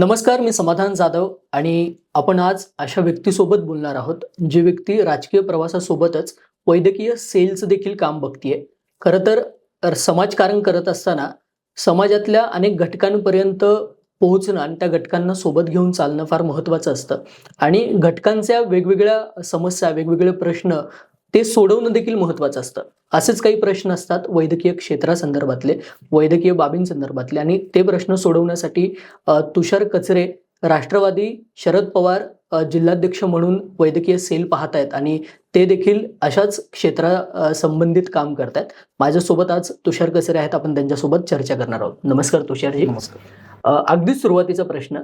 नमस्कार मी समाधान जाधव आणि आपण आज अशा व्यक्तीसोबत बोलणार आहोत जी व्यक्ती राजकीय प्रवासासोबतच वैद्यकीय सेलचं देखील काम बघतीये. खरं तर तर समाजकारण करत असताना समाजातल्या अनेक घटकांपर्यंत पोहोचणं आणि त्या घटकांना सोबत घेऊन चालणं फार महत्त्वाचं असतं. आणि घटकांच्या वेगवेगळ्या समस्या वेगवेगळे प्रश्न ते सोडवणं देखील महत्त्वाचं असतं. असेच काही प्रश्न असतात वैद्यकीय क्षेत्रासंदर्भातले वैद्यकीय बाबींसंदर्भातले. आणि ते प्रश्न सोडवण्यासाठी तुषार कचरे राष्ट्रवादी शरद पवार जिल्हाध्यक्ष म्हणून वैद्यकीय सेल पाहत आहेत आणि ते देखील अशाच क्षेत्रा संबंधित काम करतायत. माझ्यासोबत आज तुषार कचरे आहेत. आपण त्यांच्यासोबत चर्चा करणार आहोत. नमस्कार तुषारजी. नमस्कार. अ, अगदीच सुरुवातीचा प्रश्न.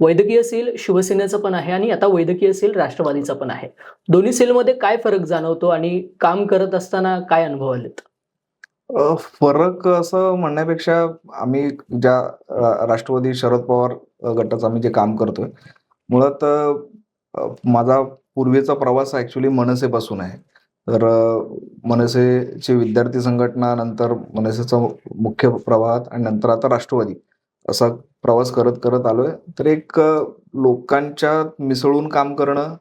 वैद्यकीय सेल शिवसेनेचं पण आहे आणि आता वैद्यकीय सेल राष्ट्रवादीचा पण आहे. दोन्ही सेलमध्ये काय फरक जाणवतो आणि काम करत असताना काय अनुभव आलेत? फरक असं म्हणण्यापेक्षा आम्ही ज्या राष्ट्रवादी शरद पवार गटाचं आम्ही जे काम करतोय मुळात माझा पूर्वीचा प्रवास ऍक्च्युली मनसेपासून आहे. तर अ, मनसेची विद्यार्थी संघटना नंतर मनसेचा मुख्य प्रवाहात आणि नंतर आता राष्ट्रवादी. असा प्रवास करत करत आलोय. तर एक लोकांच्या मिसळून काम करणं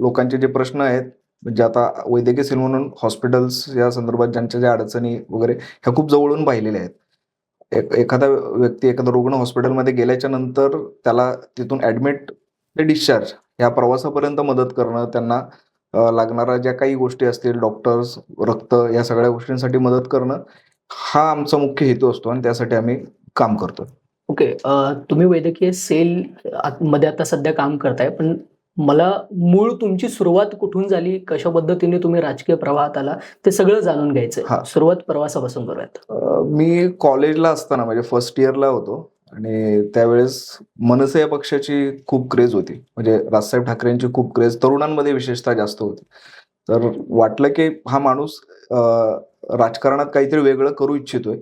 लोकांचे जे प्रश्न आहेत म्हणजे आता वैद्यकीय सेल म्हणून हॉस्पिटल्स या संदर्भात ज्यांच्या ज्या अडचणी वगैरे ह्या खूप जवळून पाहिलेल्या आहेत. एक एखादा व्यक्ती एखादा रुग्ण हॉस्पिटलमध्ये गेल्याच्यानंतर त्याला तिथून ऍडमिट ते डिस्चार्ज ह्या प्रवासापर्यंत मदत करणं त्यांना लागणाऱ्या ज्या काही गोष्टी असतील डॉक्टर्स रक्त या सगळ्या गोष्टींसाठी मदत करणं हा आमचा मुख्य हेतू असतो आणि त्यासाठी आम्ही काम करतो. ओके तुम्ही वैद्यकीय सेल मध्ये आता सध्या काम करताय पण मला मूळ तुमची सुरुवात कुठून झाली कशा पद्धतीने तुम्ही राजकीय प्रवाहात आला ते सगळं जाणून घ्यायचं हा. सुरुवात प्रवासापासून करूयात. मी कॉलेजला असताना म्हणजे फर्स्ट इयरला होतो आणि त्यावेळेस मनसे या पक्षाची खूप क्रेज होती. म्हणजे राजसाहेब ठाकरेंची खूप क्रेज तरुणांमध्ये विशेषतः जास्त होती. तर वाटलं की हा माणूस राजकारणात काहीतरी वेगळं करू इच्छितोय.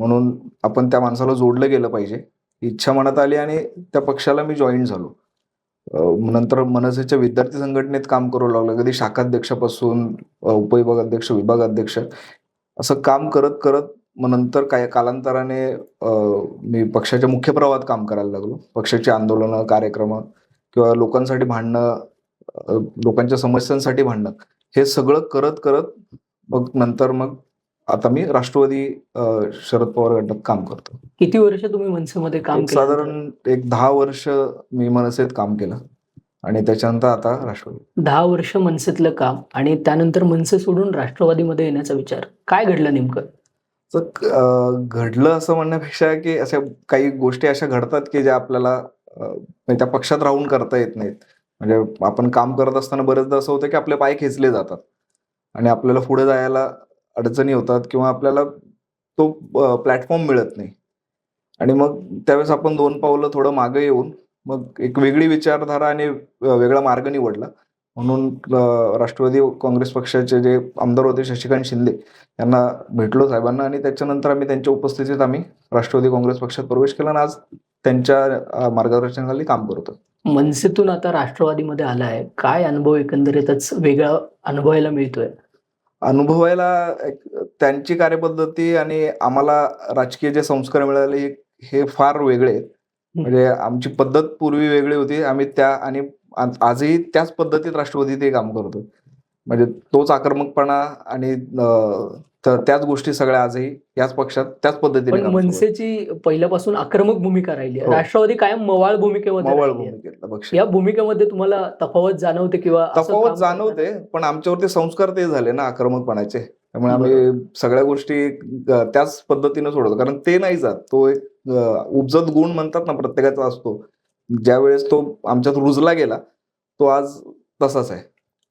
म्हणून आपण त्या माणसाला जोडलं गेलं पाहिजे. इच्छा मनात आली आणि त्या पक्षाला मी जॉईन झालो. नंतर मनसेच्या विद्यार्थी संघटनेत काम करू लागलो. कधी शाखाध्यक्षापासून उपविभागाध्यक्ष विभागाध्यक्ष असं काम करत करत मग नंतर काय कालांतराने मी पक्षाच्या मुख्य प्रवाहात काम करायला लागलो. पक्षाची आंदोलनं कार्यक्रम किंवा लोकांसाठी भांडणं लोकांच्या समस्यांसाठी भांडणं हे सगळं करत करत मग नंतर मग आता मी राष्ट्रवादी शरद पवार गटात काम करतो. किती वर्ष तुम्ही मनसेमध्ये काम साधारण एक दहा वर्ष मी मनसेत काम केलं आणि त्याच्यानंतर आता राष्ट्रवादी. दहा वर्ष मनसेतलं काम आणि त्यानंतर मनसे सोडून राष्ट्रवादीमध्ये येण्याचा विचार. काय घडलं नेमकं? घडलं असं म्हणण्यापेक्षा की अशा काही गोष्टी अशा घडतात की ज्या आपल्याला म्हणजे त्या पक्षात राहून करता येत नाहीत. म्हणजे आपण काम करत असताना बरेचदा असं होतं की आपले पाय खेचले जातात आणि आपल्याला पुढे जायला अडचणी होतात किंवा आपल्याला तो प्लॅटफॉर्म मिळत नाही. आणि मग त्यावेळेस आपण दोन पावलं थोडं मागे येऊन मग एक वेगळी विचारधारा आणि वेगळा मार्ग निवडला. म्हणून राष्ट्रवादी काँग्रेस पक्षाचे जे आमदार होते शशिकांत शिंदे यांना भेटलो साहेबांना आणि त्याच्यानंतर आम्ही त्यांच्या उपस्थितीत आम्ही राष्ट्रवादी काँग्रेस पक्षात प्रवेश केला आणि आज त्यांच्या मार्गदर्शनाखाली काम करतो मनसेतून आता राष्ट्रवादीमध्ये आलाय. काय अनुभव एकंदरीतच वेगळा अनुभवायला मिळतोय? अनुभवायला त्यांची कार्यपद्धती आणि आम्हाला राजकीय जे संस्कार मिळाले हे- फार वेगळे आहेत. म्हणजे आमची पद्धत पूर्वी वेगळी होती. आम्ही त्या आणि आज- आजही त्याच पद्धतीत राष्ट्रवादीत हे काम करतो म्हणजे तोच आक्रमकपणा आणि तर त्याच गोष्टी सगळ्या आजही याच पक्षात त्याच पद्धतीने पण. मनसेची पहिल्यापासून आक्रमक भूमिका राहिली आहे. हो. राष्ट्रवादी कायम मवाळ भूमिकेमध्ये मवळ राहिली आहे. भूमिकेतला पक्ष या भूमिकेमध्ये तुम्हाला तफावत जाणवते किंवा असं तफावत जाणवते पण आमच्यावरती संस्कार ते झाले ना आक्रमकपणाचे. त्यामुळे आम्ही सगळ्या गोष्टी अ, त्याच पद्धतीने सोडतो कारण ते नाही जात. तो एक अ, उपजत गुण म्हणतात ना प्रत्येकाचा असतो. ज्या वेळेस तो आमच्यात रुजला गेला तो आज तसाच आहे.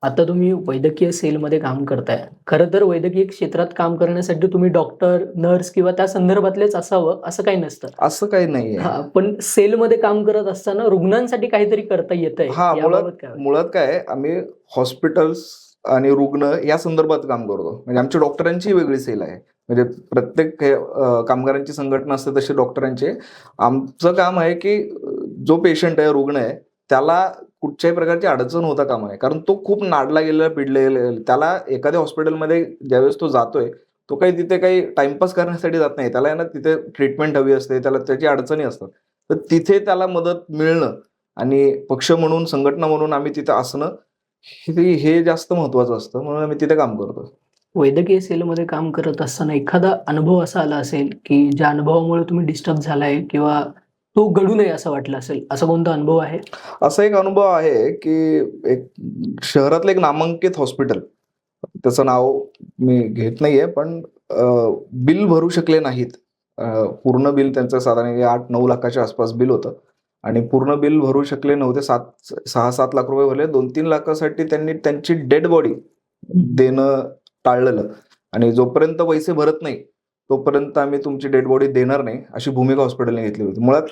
आता तुम्ही वैद्यकीय सेलमध्ये काम करताय. खरं तर वैद्यकीय क्षेत्रात काम करण्यासाठी तुम्ही डॉक्टर नर्स किंवा त्या संदर्भातलेच असावं असं काही नसतं. असं काही नाहीये. हा, पण सेलमध्ये काम करत असताना रुग्णांसाठी काहीतरी करता हा, काय वाटतं? मुळात काय आहे, आम्ही हॉस्पिटल्स आणि रुग्ण या संदर्भात काम करतो. म्हणजे आमच्या डॉक्टरांची वेगळी सेल आहे. म्हणजे प्रत्येक हे, कामगारांची संघटना असते तशी डॉक्टरांची. आमचं काम आहे की जो पेशंट आहे रुग्ण आहे त्याला कुठच्याही प्रकारची अडचण होता कामा नये. कारण तो खूप नाडला गेलेला पिडलेला त्याला एखाद्या हॉस्पिटलमध्ये ज्यावेळेस तो जातोय तो काही तिथे काही टाइमपास करण्यासाठी जात नाही. त्याला आहे ना तिथे ट्रीटमेंट हवी असते त्याला त्याची अडचणी असतात. तर तिथे त्याला मदत मिळणं आणि पक्ष म्हणून संघटना म्हणून आम्ही तिथे असणं हे हे जास्त महत्वाचं असतं. म्हणून आम्ही तिथे काम करतो. वैद्यकीय सेलमध्ये काम करत असताना एखादा अनुभव असा आला असेल की ज्या अनुभवामुळे तुम्ही डिस्टर्ब झालाय किंवा तो घडू नये असं वाटलं असेल? असा कोणता अनुभव आहे? असा एक अनुभव आहे की एक शहरातलं एक नामांकित हॉस्पिटल. त्याचं नाव मी घेत नाहीये पण बिल भरू शकले नाहीत. पूर्ण बिल त्यांचं साधारण आठ नऊ लाखाच्या आसपास बिल होतं. आणि पूर्ण बिल भरू शकले नव्हते. सात सहा सात लाख रुपये भरले. दोन तीन लाखासाठी त्यांनी त्यांची डेड बॉडी देणं टाळलेलं. आणि जोपर्यंत पैसे भरत नाही तोपर्यंत आम्ही तुमची डेड बॉडी देणार नाही अशी भूमिका हॉस्पिटलने घेतली होती. मुळात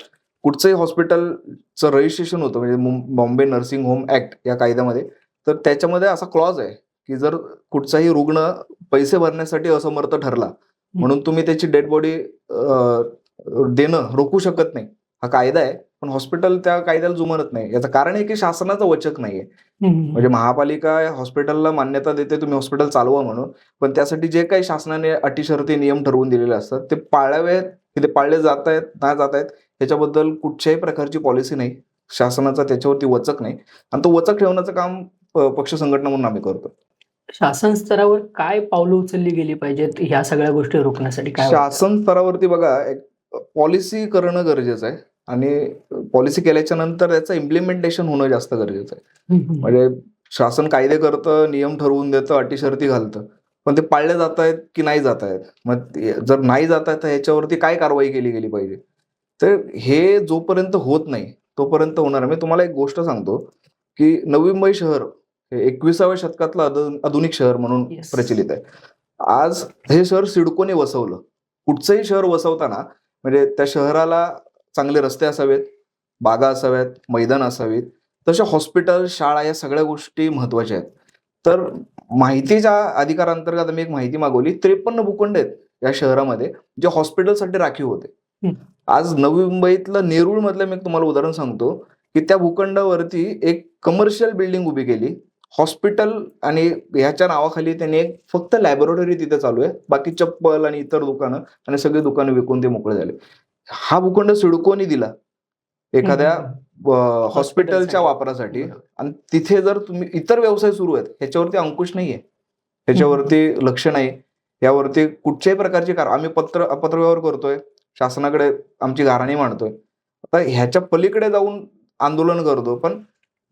कुठचंही हॉस्पिटलचं रजिस्ट्रेशन होतं म्हणजे बॉम्बे नर्सिंग होम ऍक्ट या कायद्यामध्ये तर त्याच्यामध्ये असा क्लॉज आहे की जर कुठचाही रुग्ण पैसे भरण्यासाठी असमर्थ ठरला म्हणून तुम्ही त्याची डेड बॉडी देणं रोखू शकत नाही. हा कायदा आहे पण हॉस्पिटल त्या कायद्याला जुमानत नाही. याचं कारण आहे की शासनाचं वचक नाहीये. म्हणजे महापालिका हॉस्पिटलला मान्यता देते तुम्ही हॉस्पिटल चालवा म्हणून. पण त्यासाठी जे काही शासनाने अटी शर्ती नियम ठरवून दिलेले असतात ते पाळावेत की ते पाळले जात आहेत नाही जात आहेत याच्याबद्दल कुठच्याही प्रकारची पॉलिसी नाही. शासनाचा त्याच्यावरती वचक नाही. आणि तो वचक ठेवण्याचं काम पक्ष संघटना म्हणून आम्ही करतो. शासन स्तरावर काय पावलं उचलली गेली पाहिजेत? ह्या सगळ्या गोष्टी रोखण्यासाठी काय? शासन स्तरावरती बघा एक पॉलिसी करणं गरजेचं आहे. आणि पॉलिसी केल्याच्यानंतर त्याचं इम्प्लिमेंटेशन होणं जास्त गरजेचं आहे. म्हणजे शासन कायदे करतं नियम ठरवून देतं अटी शर्ती घालतं. पण ते पाळले जात आहेत की नाही जात आहेत मग जर नाही जात आहेत तर ह्याच्यावरती काय कारवाई केली गेली पाहिजे? तर हे जोपर्यंत होत नाही तोपर्यंत होणार. मी तुम्हाला एक गोष्ट सांगतो की नवी मुंबई शहर हे एकविसाव्या शतकातलं आधु- आधुनिक शहर म्हणून Yes. प्रचलित आहे आज हे शहर सिडकोने वसवलं कुठचंही शहर वसवताना म्हणजे त्या शहराला चांगले रस्ते असावेत बागा असाव्यात मैदान असावीत तशा हॉस्पिटल शाळा या सगळ्या गोष्टी महत्त्वाच्या आहेत तर माहितीच्या अधिकारांतर्गत आम्ही एक माहिती मागवली त्रेपन्न भूखंड आहेत या शहरामध्ये जे हॉस्पिटलसाठी राखीव होते. आज नवी मुंबईतलं नेरुळ मधलं मी एक तुम्हाला उदाहरण सांगतो की त्या भूखंडावरती एक कमर्शियल बिल्डिंग उभी केली. हॉस्पिटल आणि ह्याच्या नावाखाली त्यांनी एक फक्त लॅबोरेटरी तिथे चालू आहे. बाकी चप्पल आणि इतर दुकानं आणि सगळी दुकानं विकून ते मोकळे झाले. हा भूखंड सिडकोनी दिला एखाद्या हॉस्पिटलच्या. वापरासाठी. आणि तिथे जर तुम्ही इतर व्यवसाय सुरू आहेत ह्याच्यावरती अंकुश नाहीये. ह्याच्यावरती लक्ष नाही. यावरती कुठच्याही प्रकारची कार आम्ही पत्र पत्रव्यवहार करतोय. शासनाकडे आमची गाराणी मांडतोय. आता ह्याच्या पलीकडे जाऊन आंदोलन करतो पण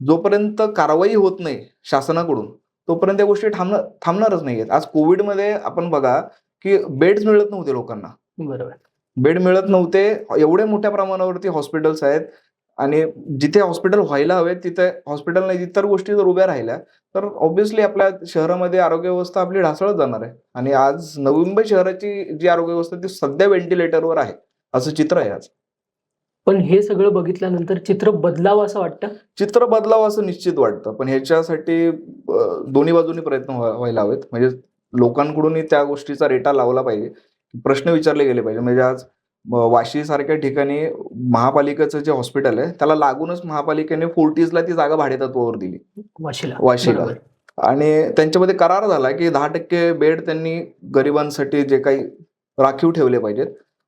जोपर्यंत कारवाई होत नाही शासनाकडून तोपर्यंत या गोष्टी थांबणार थांबणारच नाहीयेत आज कोविडमध्ये आपण बघा की बेड्स मिळत नव्हते लोकांना. बरोबर. बेड मिळत नव्हते एवढे मोठ्या प्रमाणावरती हॉस्पिटल्स आहेत. आणि जिथे हॉस्पिटल व्हायला हवे तिथे हॉस्पिटल नाही इतर गोष्टी जर उभ्या राहिल्या तर ऑब्व्हियसली आपल्या शहरामध्ये आरोग्य व्यवस्था आपली ढासळत जाणार आहे. आणि आज नवी मुंबई शहराची जी आरोग्य व्यवस्था ती सध्या व्हेंटिलेटरवर आहे असं चित्र आहे आज. पण हे सगळं बघितल्यानंतर चित्र बदलावं असं वाटतं? चित्र बदलावं असं निश्चित वाटतं. पण ह्याच्यासाठी दोन्ही बाजूनी प्रयत्न व्हा- व्हायला हवेत. म्हणजे लोकांकडूनही त्या गोष्टीचा रेटा लावला पाहिजे. प्रश्न विचारले गेले पाहिजे. म्हणजे आज वाशी सारख्या ठिकाणी महापालिकेचं जे हॉस्पिटल आहे त्याला लागूनच महापालिकेने फोर्टीजला ती जागा भाडेतत्वावर दिली. वाशीला. वाशीला. आणि त्यांच्यामध्ये करार झाला की दहा टक्के बेड त्यांनी गरिबांसाठी जे काही राखीव ठेवले पाहिजेत.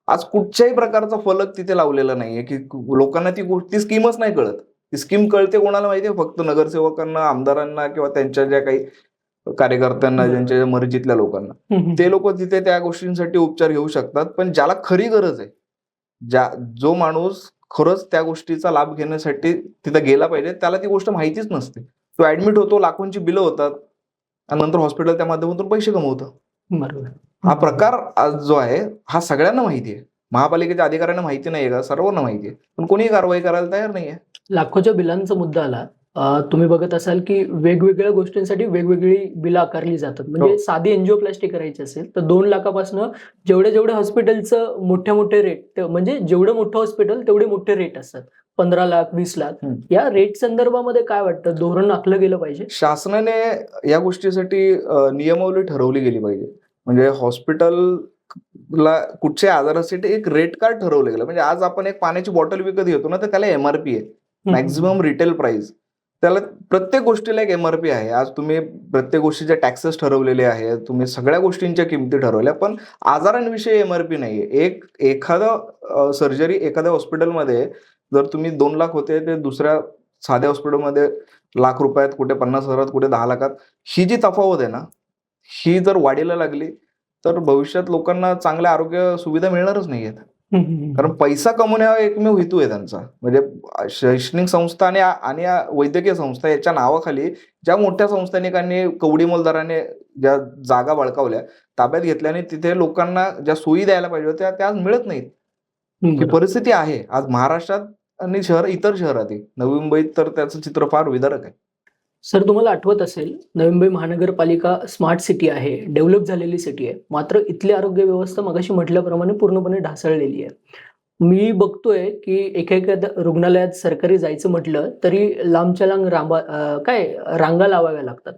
आज कुठच्याही प्रकारचा फलक तिथे लावलेला नाहीये की लोकांना ती गोष्ट ती स्कीमच नाही कळत. ती स्कीम कळते कोणाला माहितीये फक्त नगरसेवकांना आमदारांना किंवा त्यांच्या ज्या काही कार्यकर्त्यांना. ज्यांच्या मर्जीतल्या लोकांना. ते लोक तिथे त्या गोष्टींसाठी उपचार घेऊ शकतात पण ज्याला खरी गरज आहे ज्या जो माणूस खरंच त्या गोष्टीचा लाभ घेण्यासाठी तिथे गेला पाहिजे त्याला ती गोष्ट माहितीच नसते. तो ऍडमिट होतो लाखोंची बिलं होतात आणि नंतर हॉस्पिटल त्या माध्यमातून पैसे कमवतं. बरोबर. हा प्रकार आज जो आहे हा सगळ्यांना माहिती आहे. महापालिकेच्या अधिकाऱ्यांना माहिती नाहीये का? सर्वांना माहिती आहे. पण कोणीही कारवाई करायला तयार नाहीये. लाखोच्या बिलांचा मुद्दा आला. अं, तुम्ही बघत असाल की वेगवेगळ्या गोष्टींसाठी वेगवेगळी बिलं आकारली जातात. म्हणजे हो. साधी एनजिओप्लास्टी करायची असेल तर दोन लाखापासून जेवढे जेवढे हॉस्पिटलचं मोठे मोठे रेट म्हणजे जेवढं मोठं हॉस्पिटल तेवढे मोठे रेट असतात. पंधरा लाख वीस लाख. या रेट संदर्भामध्ये काय वाटतं? धोरण आखलं गेलं पाहिजे? शासनाने या गोष्टीसाठी अ, नियमावली ठरवली गेली पाहिजे. म्हणजे हॉस्पिटलला कुठच्या आजारासाठी एक रेट कार्ड ठरवलं गेलं. म्हणजे आज आपण एक पाण्याची बॉटल विकत घेतो ना तर त्याला एमआरपी आहे. मॅक्झिमम रिटेल प्राइस त्याला प्रत्येक गोष्टीला एक एमआरपी आहे. आज तुम्ही प्रत्येक गोष्टीचे टॅक्सेस ठरवलेले आहेत. तुम्ही सगळ्या गोष्टींच्या किमती ठरवल्या पण आजारांविषयी एमआरपी नाहीये. एक एखादा सर्जरी एखाद्या हॉस्पिटलमध्ये जर तुम्ही दोन लाख होते ते दुसऱ्या साध्या हॉस्पिटलमध्ये लाख रुपयात कुठे पन्नास हजारात कुठे दहा लाखात ही जी तफावत आहे ना ही जर वाढीला लागली तर भविष्यात लोकांना चांगल्या आरोग्य सुविधा मिळणारच नाहीयेत. कारण पैसा कमवणे हा एकमेव हेतू आहे त्यांचा. म्हणजे शैक्षणिक संस्था आणि आणि वैद्यकीय संस्था याच्या नावाखाली ज्या मोठ्या संस्थानिकांनी कवडी मोलदाराने ज्या जागा बळकावल्या ताब्यात घेतल्याने तिथे लोकांना ज्या सोयी द्यायला पाहिजे होत्या त्या आज मिळत नाहीत. ही. परिस्थिती आहे. आज महाराष्ट्रात आणि शहर इतर शहरातही नवी मुंबईत तर त्याचं चित्र फार विदारक आहे. सर तुम्हाला आठवत असेल नवी मुंबई महानगरपालिका स्मार्ट सिटी आहे डेव्हलप झालेली सिटी आहे. मात्र इथली आरोग्य व्यवस्था मगाशी म्हटल्याप्रमाणे पूर्णपणे ढासळलेली आहे. मी बघतोय की एका एखाद्या रुग्णालयात सरकारी जायचं म्हटलं तरी लांबच्या लांब रांबा काय रांगा लावाव्या लागतात.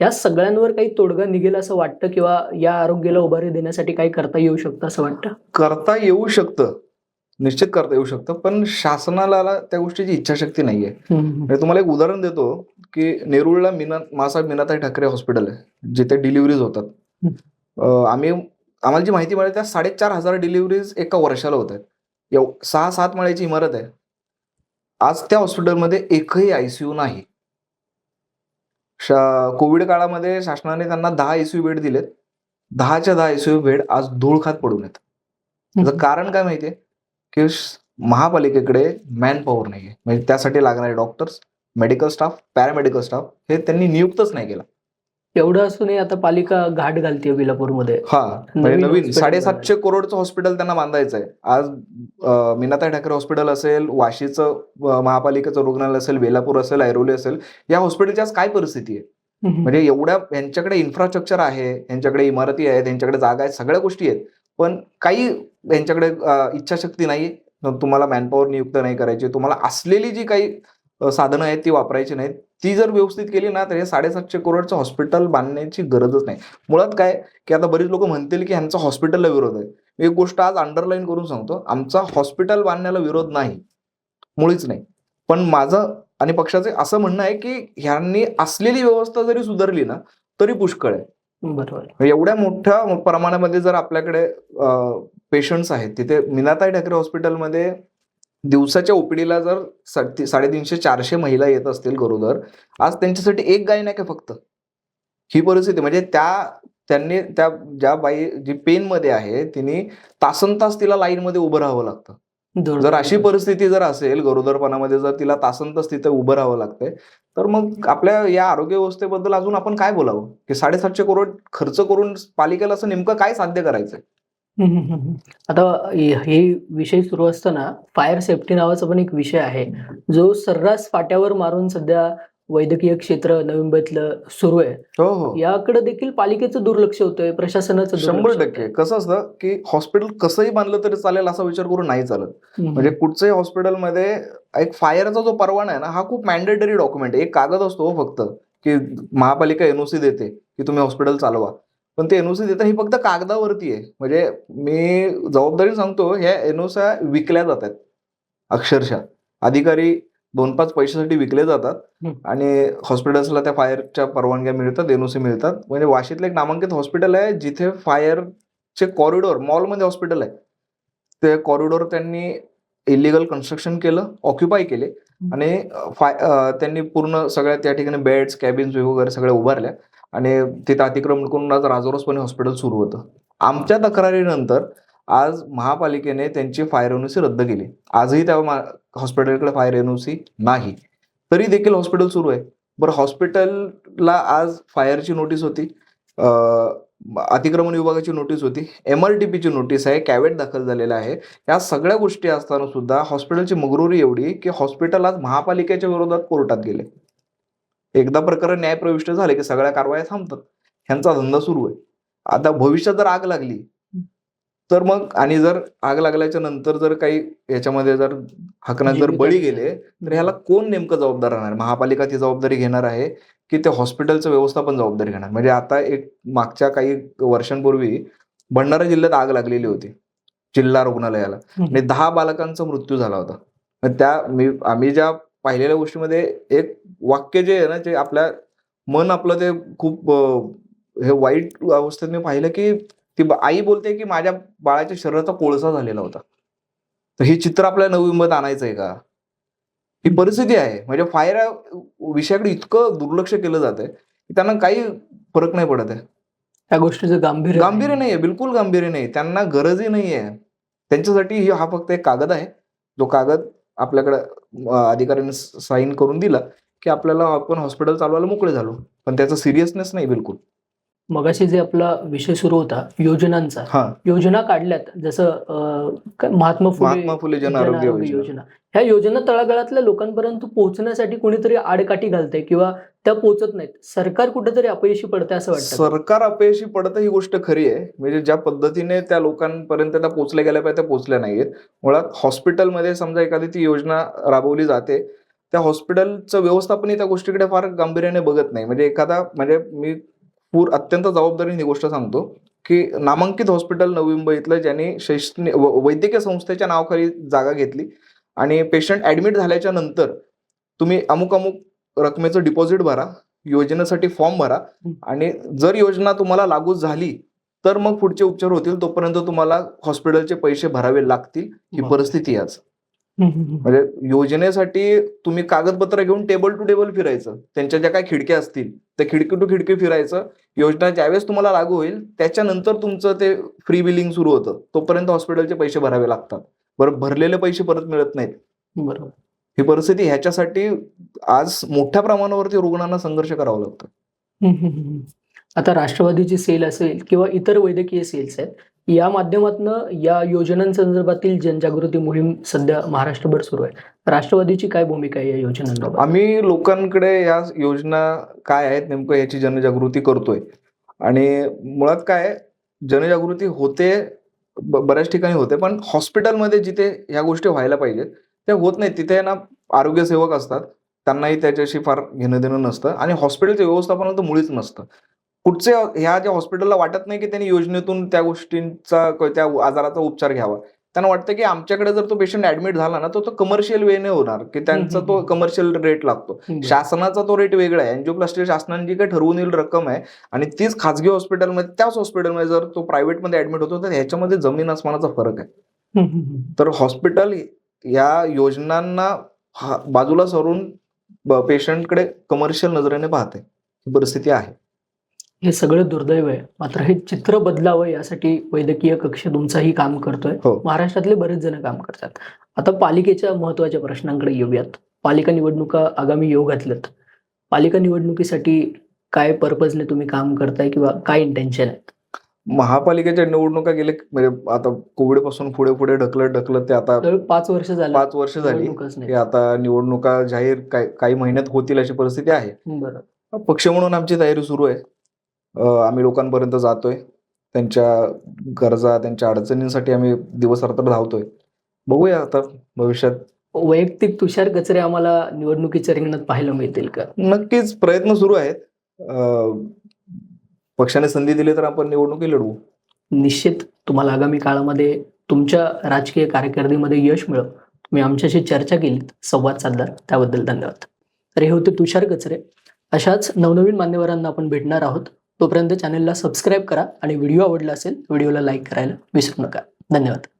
या सगळ्यांवर काही तोडगा निघेल असं वाटतं किंवा या आरोग्याला उभारी देण्यासाठी काही करता येऊ शकतं असं वाटतं? करता येऊ शकतं. निश्चित करता येऊ शकतं पण शासनाला त्या गोष्टीची इच्छाशक्ती नाहीये. म्हणजे तुम्हाला एक उदाहरण देतो की नेरुळला मीना मासाहेब मीनाताई ठाकरे हॉस्पिटल आहे जिथे डिलिव्हरीज होतात. आम्ही आम्हाला जी माहिती मिळाली त्या साडेचार हजार डिलिव्हरीज एका वर्षाला होत आहेत. सहा सात माळ्याची इमारत आहे. आज त्या हॉस्पिटलमध्ये एकही आयसीयू नाही. कोविड काळामध्ये शासनाने त्यांना दहा आयसीयू बेड दिलेत. दहाच्या दहा आयसीयू बेड आज धूळ खात पडून आहेत. त्याचं कारण काय माहितीये? की महापालिकेकडे मॅन पॉवर नाहीये. म्हणजे त्यासाठी लागणारे doctors medical staff paramedical staff हे त्यांनी नियुक्तच नाही केला. एवढं असूनही आता पालिका घाट घालते विलापूरमध्ये हा म्हणजे नवीन साडेसातशे करोडचं हॉस्पिटल त्यांना बांधायचं आहे आज मीनाताई ठाकरे हॉस्पिटल असेल वाशीचं महापालिकेचं रुग्णालय असेल वेलापूर असेल ऐरोली असेल या हॉस्पिटलची आज काय परिस्थिती आहे? म्हणजे एवढ्या यांच्याकडे इन्फ्रास्ट्रक्चर आहे यांच्याकडे इमारती आहेत यांच्याकडे जागा आहेत सगळ्या गोष्टी आहेत. पण काही यांच्याकडे इच्छाशक्ती नाही. तुम्हाला मॅनपॉवर नियुक्त नाही करायची. तुम्हाला असलेली जी काही साधनं आहेत ती वापरायची नाहीत. ती जर व्यवस्थित केली ना तर हे साडेसातशे करोडचं हॉस्पिटल बांधण्याची गरजच नाही. मुळात काय की आता बरीच लोक म्हणतील की ह्यांचा हॉस्पिटलला विरोध आहे. मी एक गोष्ट आज अंडरलाईन करून सांगतो. आमचा हॉस्पिटल बांधण्याला विरोध नाही. मुळीच नाही. पण माझं आणि पक्षाचे असं म्हणणं आहे की ह्यांनी असलेली व्यवस्था जरी सुधारली ना तरी पुष्कळ आहे. बरोबर. म्हणजे एवढ्या मोठ्या प्रमाणामध्ये जर आपल्याकडे पेशंट्स आहेत तिथे मीनाताई ठाकरे हॉस्पिटलमध्ये दिवसाच्या ओपीडीला जर साडेतीनशे चारशे महिला येत असतील गरोदर आज त्यांच्यासाठी एक गाय नाही का फक्त? ही परिस्थिती म्हणजे त्या त्यांनी त्या ज्या बाई जी पेन मध्ये आहे तिने तासन तास तिला लाईनमध्ये उभं राहावं लागतं. जर अशी परिस्थिती जर असेल गरोदरपणामध्ये जर तिला तासन तास तिथे उभं राहावं लागतंय तर मग आपल्या या आरोग्य व्यवस्थेबद्दल अजून आपण काय बोलावं? की साडेसातशे करोड खर्च करून पालिकेला असं नेमकं काय साध्य करायचंय? हम्म, हम्म, हम्म. आता हे विषय सुरू असताना फायर सेफ्टी नावाचा पण एक विषय आहे. जो सर्रास फाट्यावर मारून सध्या वैद्यकीय क्षेत्र नवी मुंबईतलं सुरू आहे. हो हो. याकडे देखील पालिकेचं दुर्लक्ष होतंय प्रशासनाचं शंभर टक्के. कसं असतं की हॉस्पिटल कसंही बांधलं तरी चालेल असा विचार करून नाही चालत. म्हणजे कुठचंही हॉस्पिटलमध्ये एक फायरचा जो परवाना आहे ना हा खूप मॅन्डेटरी डॉक्युमेंट आहे. एक कागद असतो हो फक्त की महापालिका एनओसी देते की तुम्ही हॉस्पिटल चालवा. पण ते एनओसी देतं ही फक्त कागदावरती आहे. म्हणजे मी जबाबदारी सांगतो ह्या एनओच्या विकल्या जातात अक्षरशः. अधिकारी दोन पाच पैशासाठी विकले जातात. आणि हॉस्पिटल्सला त्या फायरच्या परवानग्या मिळतात एनओसी मिळतात. म्हणजे वाशीतलं एक नामांकित हॉस्पिटल आहे जिथे फायरचे कॉरिडॉर मॉलमध्ये हॉस्पिटल आहे. ते कॉरिडॉर त्यांनी इलिगल कन्स्ट्रक्शन केलं ऑक्युपाय केले आणि फाय त्यांनी पूर्ण सगळ्या त्या ठिकाणी बेड्स कॅबिन्स वगैरे सगळ्या उभारल्या आणि तिथं अतिक्रमण करून आज राजरोसपणे हॉस्पिटल सुरू होतं. आमच्या तक्रारीनंतर आज महापालिकेने त्यांची फायर एनओसी रद्द केली. आजही त्या हॉस्पिटलकडे फायर एनओसी नाही. तरी देखील हॉस्पिटल सुरू आहे. बरं हॉस्पिटलला आज फायरची नोटीस होती. अतिक्रमण विभागाची नोटीस होती. एम आर टी पीची नोटीस आहे. कॅवेट दाखल झालेला आहे. या सगळ्या गोष्टी असताना सुद्धा हॉस्पिटलची मगरुरी एवढी की हॉस्पिटल आज महापालिकेच्या विरोधात कोर्टात गेले. एकदा प्रकरण न्यायप्रविष्ट झाले की सगळ्या कारवाया थांबतात. ह्यांचा धंदा सुरू आहे. आता भविष्यात जर आग लागली तर मग आणि जर आग लागल्याच्या नंतर जर काही याच्यामध्ये जर हकनात जर बळी गेले तर ह्याला कोण नेमकं जबाबदार राहणार? महापालिका ती जबाबदारी घेणार आहे की ते हॉस्पिटलचं व्यवस्थापन जबाबदारी घेणार? म्हणजे आता एक मागच्या काही वर्षांपूर्वी भंडारा जिल्ह्यात आग लागलेली होती जिल्हा रुग्णालयाला. आणि दहा बालकांचा मृत्यू झाला होता. त्या मी आम्ही ज्या पाहिलेल्या गोष्टीमध्ये एक वाक्य जे आहे ना ते आपल्या मन आपलं ते खूप हे वाईट अवस्थेत मी पाहिलं की ती आई बोलते की माझ्या बाळाच्या शरीराचा कोळसा झालेला होता. तर हे चित्र आपल्या नवी मुंबईत आणायचं आहे का? ही परिस्थिती आहे. म्हणजे फायर विषयाकडे इतकं दुर्लक्ष केलं जातंय की त्यांना काही फरक नाही पडत आहे. त्या गोष्टीचं गांभीर्य गांभीर्य नाहीये बिलकुल गांभीर्य नाही त्यांना गरजही नाहीये. त्यांच्यासाठी ही हा फक्त एक कागद आहे. जो कागद आपल्याकडे अधिकाऱ्यांनी साईन करून दिला की आपल्याला आपण हॉस्पिटल चालवायला मोकळे झालो. पण त्याचा सिरियसनेस नाही बिलकुल. मगाशी जे आपला विषय सुरू होता योजनांचा हा. योजना काढल्यात. जसं महात्मा फुले महात्मा फुले जन आरोग्य योजना. योजना. ह्या योजना तळागाळातल्या लोकांपर्यंत पोहोचण्यासाठी कोणीतरी आडकाठी घालतंय किंवा त्या पोहोचत नाहीत. सरकार कुठेतरी अपयशी पडतंय असं वाटतं. सरकार अपयशी पडतं ही गोष्ट खरी आहे. म्हणजे ज्या पद्धतीने त्या लोकांपर्यंत त्या पोहोचल्या गेल्या पाहिजे त्या पोहोचल्या नाहीयेत. मुळात हॉस्पिटलमध्ये समजा एखादी ती योजना राबवली जाते त्या हॉस्पिटलचं व्यवस्थापनही त्या गोष्टीकडे फार गांभीर्याने बघत नाही. म्हणजे एखादा म्हणजे मी पूर अत्यंत जबाबदारीने गोष्ट सांगतो की नामांकित हॉस्पिटल नवी मुंबईतलं ज्यांनी शैक्षणिक वैद्यकीय संस्थेच्या नावाखाली जागा घेतली आणि पेशंट ऍडमिट झाल्याच्यानंतर तुम्ही अमुक अमुक रकमेचं डिपॉझिट भरा योजनेसाठी फॉर्म भरा आणि जर योजना तुम्हाला लागू झाली तर मग पुढचे उपचार होतील तोपर्यंत तुम्हाला हॉस्पिटलचे पैसे भरावे लागतील ही. परिस्थिती आहे आज. म्हणजे योजनेसाठी तुम्ही कागदपत्र घेऊन टेबल टू टेबल फिरायचं त्यांच्या ज्या काही खिडक्या असतील त्या खिडकी टू खिडकी फिरायचं. योजना ज्यावेळेस तुम्हाला लागू होईल त्याच्यानंतर तुमचं ते फ्री बिलिंग सुरू होतं. तोपर्यंत हॉस्पिटलचे पैसे भरावे लागतात. बरं भरलेले पैसे परत मिळत नाहीत. बरोबर. ही परिस्थिती ह्याच्यासाठी आज मोठ्या प्रमाणावरती रुग्णांना संघर्ष करावा लागतो. आता राष्ट्रवादीची सेल असेल किंवा इतर वैद्यकीय सेल्स आहेत या माध्यमातून या योजनांसंदर्भातील जनजागृती मोहीम सध्या महाराष्ट्रभर सुरू आहे. राष्ट्रवादीची काय भूमिका आहे या योजनांबाबत? आम्ही लोकांकडे या योजना काय आहेत नेमकं याची जनजागृती करतोय. आणि मुळात काय जनजागृती होते बऱ्याच ठिकाणी होते पण हॉस्पिटलमध्ये जिथे ह्या गोष्टी व्हायला पाहिजेत त्या होत नाहीत. तिथे ना आरोग्य सेवक असतात त्यांनाही त्याच्याशी फार घेणं देणं नसतं आणि हॉस्पिटलचं व्यवस्थापन तर मुळीच नसतं. कुठचे ह्या ज्या हॉस्पिटलला वाटत नाही की त्यांनी योजनेतून त्या गोष्टींचा त्या आजाराचा उपचार घ्यावा त्यांना वाटतं की आमच्याकडे जर तो पेशंट ऍडमिट झाला ना तर तो कमर्शियल वेने होणार की त्यांचा तो. कमर्शियल रेट लागतो. शासनाचा तो रेट वेगळा आहे अँजिओप्लास्टी शासनाने जी काही ठरवून येईल रक्कम आहे आणि तीच खाजगी हॉस्पिटलमध्ये त्याच हॉस्पिटलमध्ये जर तो प्रायव्हेटमध्ये ऍडमिट होतो तर ह्याच्यामध्ये जमीन आसमानाचा फरक आहे. तर हॉस्पिटल या योजनांना बाजूला सरून पेशंटकडे कमर्शियल नजरेने पाहते ही परिस्थिती आहे हे सगळं दुर्दैव आहे. मात्र हे चित्र बदलावं यासाठी वैद्यकीय कक्ष तुमचंही काम करतोय. हो. महाराष्ट्रातले बरेच जण काम करतात. आता पालिकेच्या महत्त्वाच्या प्रश्नांकडे येऊयात. पालिका निवडणुका आगामी योग घातल्यात. पालिका निवडणुकीसाठी काय पर्पजने तुम्ही काम करताय किंवा काय इंटेन्शन आहे महापालिकेच्या निवडणुका गेले म्हणजे आता कोविडपासून पुढे पुढे ढकलत ढकलत ते आता जवळ पाच वर्ष झाली. पाच वर्ष झाली. निवडणूकच नाही. आता निवडणुका जाहीर काही काही महिन्यात होतील अशी परिस्थिती आहे. बरं. पक्ष म्हणून आमची तयारी सुरू आहे. आम्ही लोकांपर्यंत जातोय. त्यांच्या गरजा त्यांच्या अडचणींसाठी आम्ही दिवस रात्र धावतोय. बघूया आता भविष्यात. वैयक्तिक तुषार कचरे आम्हाला निवडणुकीच्या रिंगणात पाहायला मिळतील का? नक्कीच प्रयत्न सुरू आहेत. पक्षाने संधी दिली तर आपण निवडणुकी लढवू. निश्चित तुम्हाला आगामी काळामध्ये तुमच्या राजकीय कारकिर्दीमध्ये यश मिळव तुम्ही आमच्याशी चर्चा केलीत संवाद साधला त्याबद्दल धन्यवाद. तर हे होते तुषार कचरे. अशाच नवनवीन मान्यवरांना आपण भेटणार आहोत. तोपर्यंत चॅनलला सबस्क्राईब करा आणि व्हिडिओ आवडला असेल व्हिडिओला लाईक करायला विसरू नका. धन्यवाद.